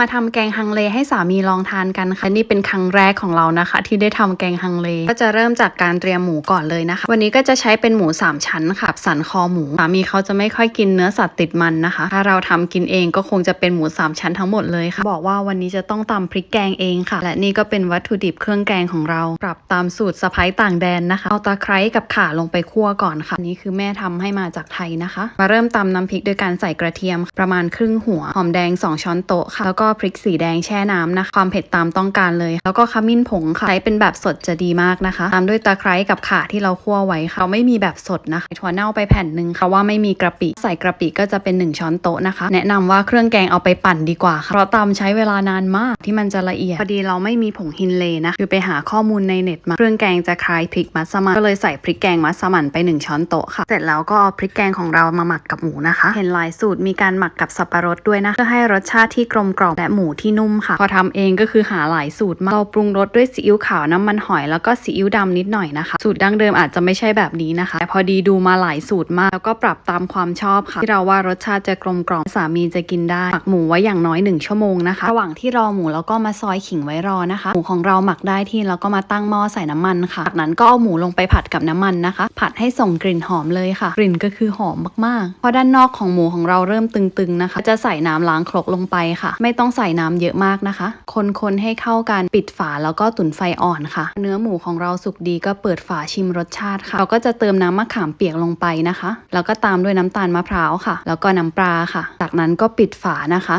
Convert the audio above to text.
มาทำแกงฮังเลให้สามีลองทานกันค่ะนี่เป็นครั้งแรกของเรานะคะ ที่ได้ทำแกงฮังเล ก็จะเริ่มจากการเตรียมหมูก่อนเลยนะคะ วันนี้ก็จะใช้เป็นหมูสามชั้นค่ะสันคอหมูสามีเขาจะไม่ค่อยกินเนื้อสัตว์ติดมันนะคะ ถ้าเราทำกินเองก็คงจะเป็นหมูสามชั้นทั้งหมดเลยค่ะ บอกว่าวันนี้จะต้องตำพริกแกงเองค่ะ และนี่ก็เป็นวัตถุดิบเครื่องแกงของเรา ปรับตามสูตรสะพ้ายต่างแดนนะคะ เอาตะไคร้กับข่าลงไปคั่วก่อนค่ะ นี่คือแม่ทำให้มาจากไทยนะคะ มาเริ่มตำน้ำพริกด้วยการใส่กระเทียม ประมาณครึ่งหัวหอมแดง 2 ช้อนโต๊ะค่ะแล้วก็พริกสีแดงแช่น้ำนะคะความเผ็ดตามต้องการเลย แล้วก็ขมิ้นผงค่ะใช้เป็นแบบสดจะดีมากนะคะ ตามด้วยตะไคร้กับข่าที่เราคั่วไว้ค่ะเราไม่มีแบบสดนะคะถั่วเน่าไปแผ่นหนึ่งค่ะว่าไม่มีกระปิ ใส่กระปิก็จะเป็น 1 ช้อนโต๊ะนะคะ แนะนำว่าเครื่องแกงเอาไปปั่นดีกว่าค่ะเพราะตำใช้เวลานานมากที่มันจะละเอียดพอดีเราไม่มีผงฮินเลนะคือไปหาข้อมูลในเน็ตมาเครื่องแกงจะคล้ายพริกมัสมั่นก็เลยใส่พริกแกงมัสมั่นไป 1 ช้อนโต๊ะค่ะเสร็จแล้วก็เอาพริกแกงของเรามาหมักกับหมูนะคะ เห็นหลายสูตรมีการหมักกับสับปะรดด้วยนะเพื่อให้รสชาติที่กลมกล่อมและหมูที่นุ่มค่ะ พอทำเองก็คือหาหลายสูตรมากเราปรุงรสด้วยซีอิ๊วขาวน้ำมันหอยแล้วก็ซีอิ๊วดำนิดหน่อยนะคะ สูตรดั้งเดิมอาจจะไม่ใช่แบบนี้นะคะแต่พอดีดูมาหลายสูตรมากแล้วก็ปรับตามความชอบค่ะ ที่เราว่ารสชาติจะกลมกล่อมสามีจะกินได้หมักหมูไว้อย่างน้อย1ชั่วโมงนะคะระหว่างที่รอหมูแล้วก็มาซอยขิงไว้รอนะคะ หมูของเราหมักได้ที่แล้วก็มาตั้งหม้อใส่น้ำมันค่ะจากนั้นก็เอาหมูลงไปผัดกับน้ำมันนะคะ ผัดให้ส่งกลิ่นหอมเลยค่ะ กลิ่นก็คือหอมมากๆพอด้านนอกของหมูของเราเริ่มตึงๆนะคะ จะใส่น้ำล้างครกลงไปค่ะ ไม่ต้องใส่น้ำเยอะมากนะคะ คนๆให้เข้ากันปิดฝาแล้วก็ตุ๋นไฟอ่อนค่ะ เนื้อหมูของเราสุกดีก็เปิดฝาชิมรสชาติค่ะ เราก็จะเติมน้ำมะขามเปียกลงไปนะคะ แล้วก็ตามด้วยน้ำตาลมะพร้าวค่ะ แล้วก็น้ำปลาค่ะ จากนั้นก็ปิดฝานะคะ